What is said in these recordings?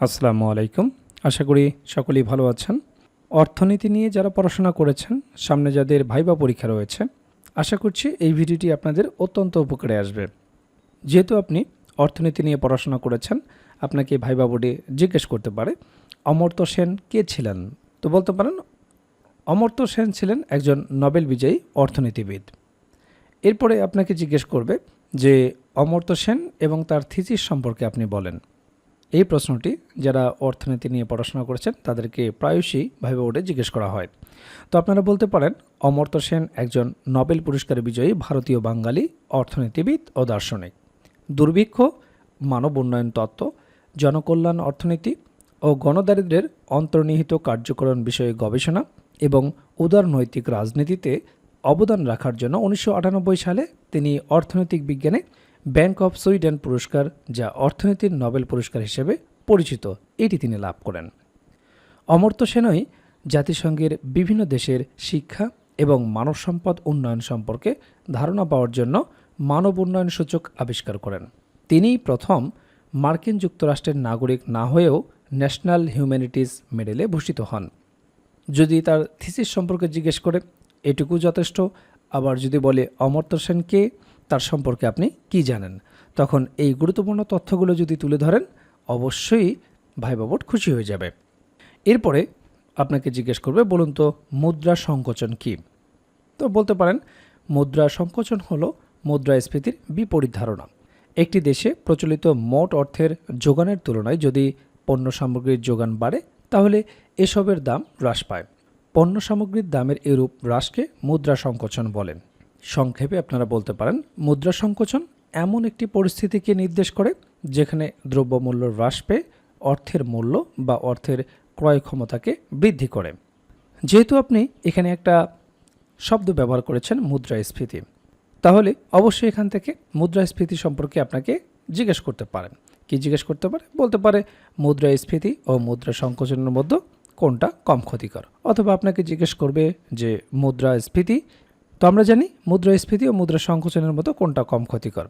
আসসালামু আলাইকুম। আশা করি সকলেই ভালো আছেন। অর্থনীতি নিয়ে যারা পড়াশোনা করেছেন, সামনে যাদের ভাইবা পরীক্ষা রয়েছে, আশা করছি এই ভিডিওটি আপনাদের অত্যন্ত উপকারে আসবে। যেহেতু আপনি অর্থনীতি নিয়ে পড়াশোনা করেছেন, আপনাকে ভাইবা বোর্ডে জিজ্ঞেস করতে পারে, অমর্ত্য সেন কে ছিলেন? তো বলতে পারেন, অমর্ত্য সেন ছিলেন একজন নোবেল বিজয়ী অর্থনীতিবিদ। এরপরে আপনাকে জিজ্ঞেস করবে যে অমর্ত্য সেন এবং তার থিসিস সম্পর্কে আপনি বলেন। এই প্রশ্নটি যারা অর্থনীতি নিয়ে পড়াশোনা করেছেন, তাদেরকে প্রায়শই ভাইবা বোর্ডে জিজ্ঞেস করা হয়। তো আপনারা বলতে পারেন, অমর্ত্য সেন একজন নোবেল পুরস্কার বিজয়ী ভারতীয় বাঙালি অর্থনীতিবিদ ও দার্শনিক। দুর্ভিক্ষ, মানব উন্নয়ন তত্ত্ব, জনকল্যাণ অর্থনীতি ও গণদারিদ্র্যের অন্তর্নিহিত কার্যকরণ বিষয়ে গবেষণা এবং উদারনৈতিক রাজনীতিতে অবদান রাখার জন্য উনিশশো আটানব্বই সালে তিনি অর্থনৈতিক বিজ্ঞানে ব্যাংক অফ সুইডেন পুরস্কার, যা অর্থনীতির নোবেল পুরস্কার হিসেবে পরিচিত, এটি তিনি লাভ করেন। অমর্ত্য সেনই জাতিসংঘের বিভিন্ন দেশের শিক্ষা এবং মানব সম্পদ উন্নয়ন সম্পর্কে ধারণা পাওয়ার জন্য মানব উন্নয়ন সূচক আবিষ্কার করেন। তিনিই প্রথম মার্কিন যুক্তরাষ্ট্রের নাগরিক না হয়েও ন্যাশনাল হিউম্যানিটিজ মেডেলে ভূষিত হন। যদি তার থিসিস সম্পর্কে জিজ্ঞেস করে, এটুকু যথেষ্ট। আবার যদি বলে, অমর্ত্য সেনকে তার সম্পর্কে আপনি কি জানেন? তখন এই গুরুত্বপূর্ণ তথ্যগুলো যদি তুলে ধরেন, অবশ্যই ভাই বাবট খুশি হয়ে যাবে। এরপরে আপনাকে জিজ্ঞেস করবে, বলুন তো, মুদ্রা সংকোচন কি? তো বলতে পারেন, মুদ্রা সংকোচন হলো মুদ্রাস্ফীতির বিপরীত ধারণা। একটি দেশে প্রচলিত মোট অর্থের যোগানের তুলনায় যদি পণ্য সামগ্রীর যোগান বাড়ে, তাহলে এসবের দাম হ্রাস পায়। পণ্য সামগ্রীর দামের এরূপ হ্রাসকে মুদ্রা সংকোচন বলেন সংক্ষেপে আপনারা বলতে পারেন, মুদ্রা সংকোচন এমন একটি পরিস্থিতিকে নির্দেশ করে, যেখানে দ্রব্যমূল্য হ্রাস পেয়ে অর্থের মূল্য বা অর্থের ক্রয় ক্ষমতাকে বৃদ্ধি করে। যেহেতু আপনি এখানে একটা শব্দ ব্যবহার করেছেন, মুদ্রাস্ফীতি, তাহলে অবশ্যই এখান থেকে মুদ্রাস্ফীতি সম্পর্কে আপনাকে জিজ্ঞেস করতে পারেন। কি জিজ্ঞেস করতে পারে? বলতে পারে, মুদ্রাস্ফীতি ও মুদ্রা সংকোচনের মধ্যে কোনটা কম ক্ষতিকর? অথবা আপনাকে জিজ্ঞেস করবে যে, মুদ্রাস্ফীতি তো আমরা জানি মুদ্রাস্ফীতি ও মুদ্রা সংকোচনের মতো কোনটা কম ক্ষতিকর।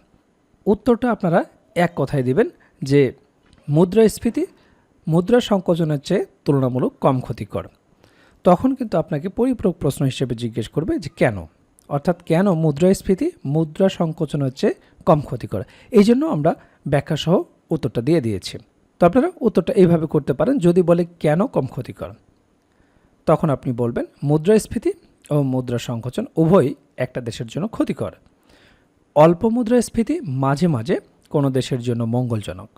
উত্তরটা আপনারা এক কথায় দিবেন যে মুদ্রাস্ফীতি মুদ্রা সংকোচনের চেয়ে তুলনামূলক কম ক্ষতিকর। তখন কিন্তু আপনাকে পরিপূরক প্রশ্ন হিসেবে জিজ্ঞেস করবে যে কেন? অর্থাৎ কেন মুদ্রাস্ফীতি মুদ্রা সংকোচনের চেয়ে কম ক্ষতিকর? এই জন্য আমরা ব্যাখ্যাসহ উত্তরটা দিয়ে দিয়েছি। তো আপনারা উত্তরটা এইভাবে করতে পারেন, যদি বলে কেন কম ক্ষতিকর? তখন আপনি বলবেন, মুদ্রাস্ফীতি ও মুদ্রা সংকোচন উভয়ই একটা দেশের জন্য ক্ষতিকর। অল্প মুদ্রাস্ফীতি মাঝে মাঝে কোনো দেশের জন্য মঙ্গলজনক।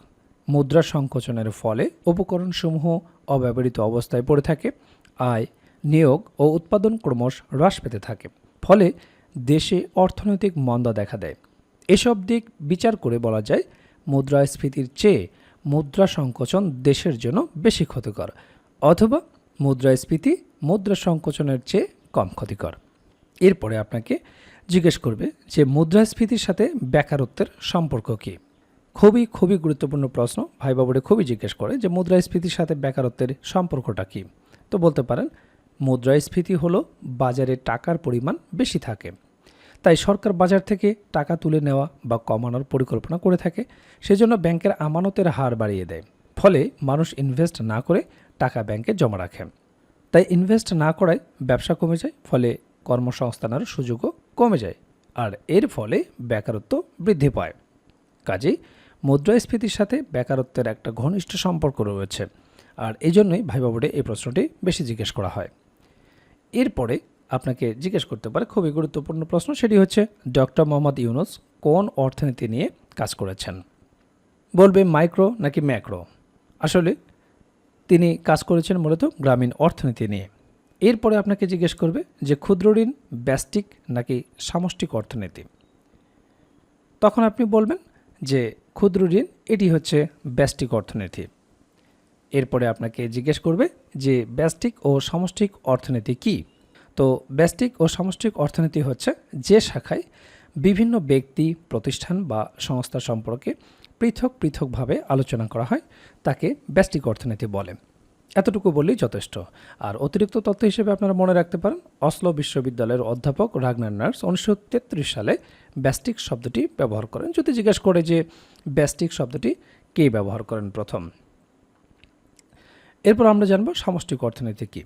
মুদ্রা সংকোচনের ফলে উপকরণসমূহ অব্যবহৃত অবস্থায় পড়ে থাকে, আয়, নিয়োগ ও উৎপাদন ক্রমশ হ্রাস পেতে থাকে। ফলে দেশে অর্থনৈতিক মন্দা দেখা দেয়। এসব দিক বিচার করে বলা যায় মুদ্রাস্ফীতির চেয়ে মুদ্রা সংকোচন দেশের জন্য বেশি ক্ষতিকর। অথবা মুদ্রাস্ফীতি মুদ্রা সংকোচনের চেয়ে কম ক্ষতিকর। এরপরে আপনাকে জিজ্ঞেস করবে যে মুদ্রাস্ফীতির সাথে বেকারত্বের সম্পর্ক কী? খুবই খুবই গুরুত্বপূর্ণ প্রশ্ন। ভাই বাবুরে খুবই জিজ্ঞেস করে যে মুদ্রাস্ফীতির সাথে বেকারত্বের সম্পর্কটা কী? তো বলতে পারেন, মুদ্রাস্ফীতি হলো বাজারে টাকার পরিমাণ বেশি থাকে। তাই সরকার বাজার থেকে টাকা তুলে নেওয়া বা কমানোর পরিকল্পনা করে থাকে। সেজন্য ব্যাংকের আমানতের হার বাড়িয়ে দেয়। ফলে মানুষ ইনভেস্ট না করে টাকা ব্যাংকে জমা রাখে। তাই ইনভেস্ট না করায় ব্যবসা কমে যায়, ফলে কর্মসংস্থানের সুযোগও কমে যায়, আর এর ফলে বেকারত্ব বৃদ্ধি পায়। কাজেই মুদ্রাস্ফীতির সাথে বেকারত্বের একটা ঘনিষ্ঠ সম্পর্ক রয়েছে, আর এই জন্যই ভাইবা এই প্রশ্নটি বেশি জিজ্ঞেস করা হয়। এরপরে আপনাকে জিজ্ঞেস করতে পারে খুবই গুরুত্বপূর্ণ প্রশ্ন, সেটি হচ্ছে, ডক্টর মোহাম্মদ ইউনুস কোন অর্থনীতি নিয়ে কাজ করেছেন? বলবে মাইক্রো নাকি ম্যাক্রো? আসলে তিনি কাজ করেছেন মূলত গ্রামীণ অর্থনীতি নিয়ে। এরপরে আপনাকে জিজ্ঞেস করবে যে ক্ষুদ্র ঋণ, ব্যষ্টিক নাকি সামষ্টিক অর্থনীতি? তখন আপনি বলবেন যে ক্ষুদ্র ঋণ, এটি হচ্ছে ব্যষ্টিক অর্থনীতি। এরপরে আপনাকে জিজ্ঞেস করবে যে ব্যষ্টিক ও সামষ্টিক অর্থনীতি কী? তো ব্যষ্টিক ও সামষ্টিক অর্থনীতি হচ্ছে যে শাখায় বিভিন্ন ব্যক্তি, প্রতিষ্ঠান বা সংস্থা সম্পর্কে পৃথক পৃথকভাবে আলোচনা করা হয়, তাকে ব্যষ্টিক অর্থনীতি বলে। এতটুকু বললেই যথেষ্ট। আর অতিরিক্ত তথ্য হিসেবে আপনারা মনে রাখতে পারেন, অসলো বিশ্ববিদ্যালয়ের অধ্যাপক রাগনার নার্স উনিশশো তেত্রিশ সালে ব্যষ্টিক শব্দটি ব্যবহার করেন। যদি জিজ্ঞেস করে যে ব্যষ্টিক শব্দটি কে ব্যবহার করেন প্রথম? এরপর আমরা জানব সামষ্টিক অর্থনীতি কী।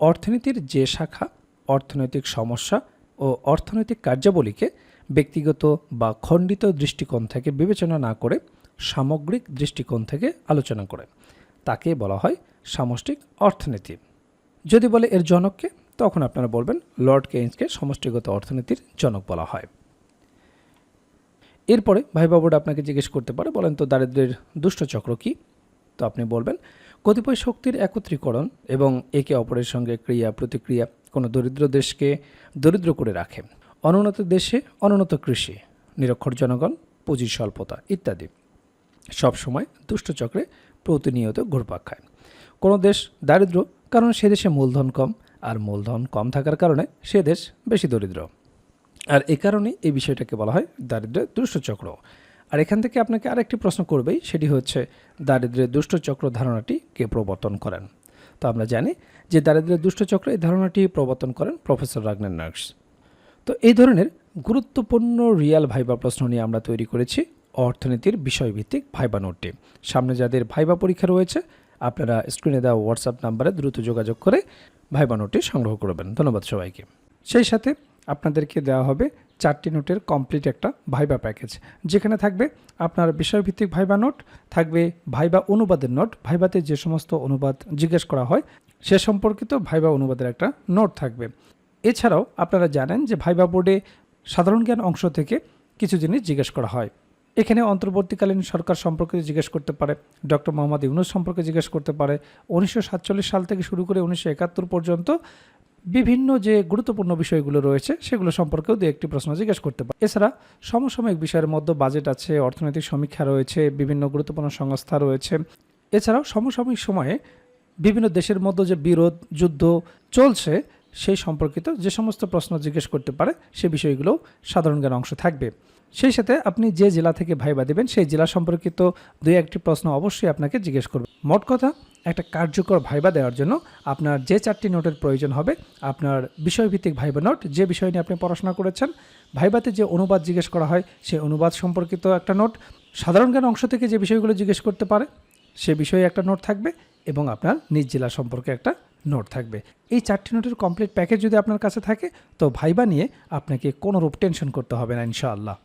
অর্থনীতির যে শাখা, অর্থনৈতিক সমস্যা ও অর্থনৈতিক কার্যাবলীকে ব্যক্তিগত বা খণ্ডিত দৃষ্টিকোণ থেকে বিবেচনা না করে সামগ্রিক দৃষ্টিকোণ থেকে আলোচনা করে। তাকে বলা হয় সামষ্টিক অর্থনীতি। যদি বলে এর জনককে, তখন আপনারা বলবেন লর্ড কেইন্সকে সমষ্টিগত অর্থনীতির জনক বলা হয়। এরপরে ভাই বাবুরা আপনাকে জিজ্ঞেস করতে পারে, বলেন তো দারিদ্রের দুষ্টচক্র কী? তো আপনি বলবেন, কতিপয় শক্তির একত্রীকরণ এবং একে অপরের সঙ্গে ক্রিয়া প্রতিক্রিয়া কোনো দরিদ্র দেশকে দরিদ্র করে রাখে। অনুন্নত দেশে, অনুন্নত কৃষি, নিরক্ষর জনগণ পুঁজির স্বল্পতা ইত্যাদি। সবসময় দুষ্ট চক্রে প্রতিনিয়ত ঘুরপাক খায়। কোনো দেশ দারিদ্র, কারণ সে দেশে মূলধন কম, আর মূলধন কম থাকার কারণে সে দেশ বেশি দরিদ্র। আর এ কারণেই এই বিষয়টাকে বলা হয় দারিদ্র্যের দুষ্টচক্র আর এখান থেকে আপনাকে আরেকটি প্রশ্ন করবেই, সেটি হচ্ছে দারিদ্র্যের দুষ্টচক্র ধারণাটি কে প্রবর্তন করেন? তো আমরা জানি যে দারিদ্র্যের দুষ্টচক্র এই ধারণাটি প্রবর্তন করেন প্রফেসর রাগনার নার্স। তো এই ধরনের গুরুত্বপূর্ণ রিয়াল ভাইবা প্রশ্ন নিয়ে আমরা তৈরি করেছি অর্থনীতির বিষয়ভিত্তিক ভাইবা নোটটি সামনে যাদের ভাইবা পরীক্ষা রয়েছে, আপনারা স্ক্রিনে দেওয়া হোয়াটসঅ্যাপ নাম্বারে দ্রুত যোগাযোগ করে ভাইবা নোটটি সংগ্রহ করবেন। ধন্যবাদ সবাইকে। সেই সাথে আপনাদেরকে দেওয়া হবে চারটি নোটের কমপ্লিট একটা ভাইবা প্যাকেজ যেখানে থাকবে আপনার বিষয়ভিত্তিক ভাইবা নোট থাকবে ভাইবা অনুবাদের নোট ভাইবাতে যে সমস্ত অনুবাদ জিজ্ঞেস করা হয়, সে সম্পর্কিত ভাইবা অনুবাদের একটা নোট থাকবে। এছাড়াও আপনারা জানেন যে ভাইবা বোর্ডে সাধারণ জ্ঞান অংশ থেকে কিছু জিনিস জিজ্ঞেস করা হয়। এখানে অন্তর্বর্তীকালীন সরকার সম্পর্কে জিজ্ঞেস করতে পারে, ডক্টর মোহাম্মদ ইউনুস সম্পর্কে জিজ্ঞেস করতে পারে। উনিশশো সাতচল্লিশ সাল থেকে শুরু করে উনিশশো একাত্তর পর্যন্ত বিভিন্ন যে গুরুত্বপূর্ণ বিষয়গুলো রয়েছে, সেগুলো সম্পর্কেও দু একটি প্রশ্ন জিজ্ঞেস করতে পারে। এছাড়া সমসাময়িক বিষয়ের মধ্যে বাজেট আছে, অর্থনৈতিক সমীক্ষা রয়েছে, বিভিন্ন গুরুত্বপূর্ণ সংস্থা রয়েছে। এছাড়াও সমসাময়িক সময়ে বিভিন্ন দেশের মধ্যে যে বিরোধ, যুদ্ধ চলছে সেই সম্পর্কিত যে সমস্ত প্রশ্ন জিজ্ঞেস করতে পারে, সে বিষয়গুলো সাধারণ জ্ঞান অংশ থাকবে। সেই সাথে আপনি যে জেলা থেকে ভাইবা দেবেন, সেই জেলা সম্পর্কিত দুই একটি প্রশ্ন অবশ্যই আপনাকে জিজ্ঞেস করবে। মোট কথা, একটা কার্যকর ভাইবা দেওয়ার জন্য আপনার যে চারটি নোটের প্রয়োজন হবে, আপনার বিষয়ভিত্তিক ভাইবা নোট, যে বিষয় নিয়ে আপনি পড়াশোনা করেছেন, ভাইবাতে যে অনুবাদ জিজ্ঞেস করা হয় সেই অনুবাদ সম্পর্কিত একটা নোট, সাধারণ জ্ঞান অংশ থেকে যে বিষয়গুলো জিজ্ঞেস করতে পারে, সে বিষয়ে একটা নোট থাকবে এবং আপনার নিজ জেলা সম্পর্কে একটা নোট থাকবে। এই চারটি নোটের কমপ্লিট প্যাকেজ যদি আপনার কাছে থাকে, তো ভাইবা নিয়ে আপনাকে কোনোরূপ টেনশন করতে হবে না, ইনশাআল্লাহ।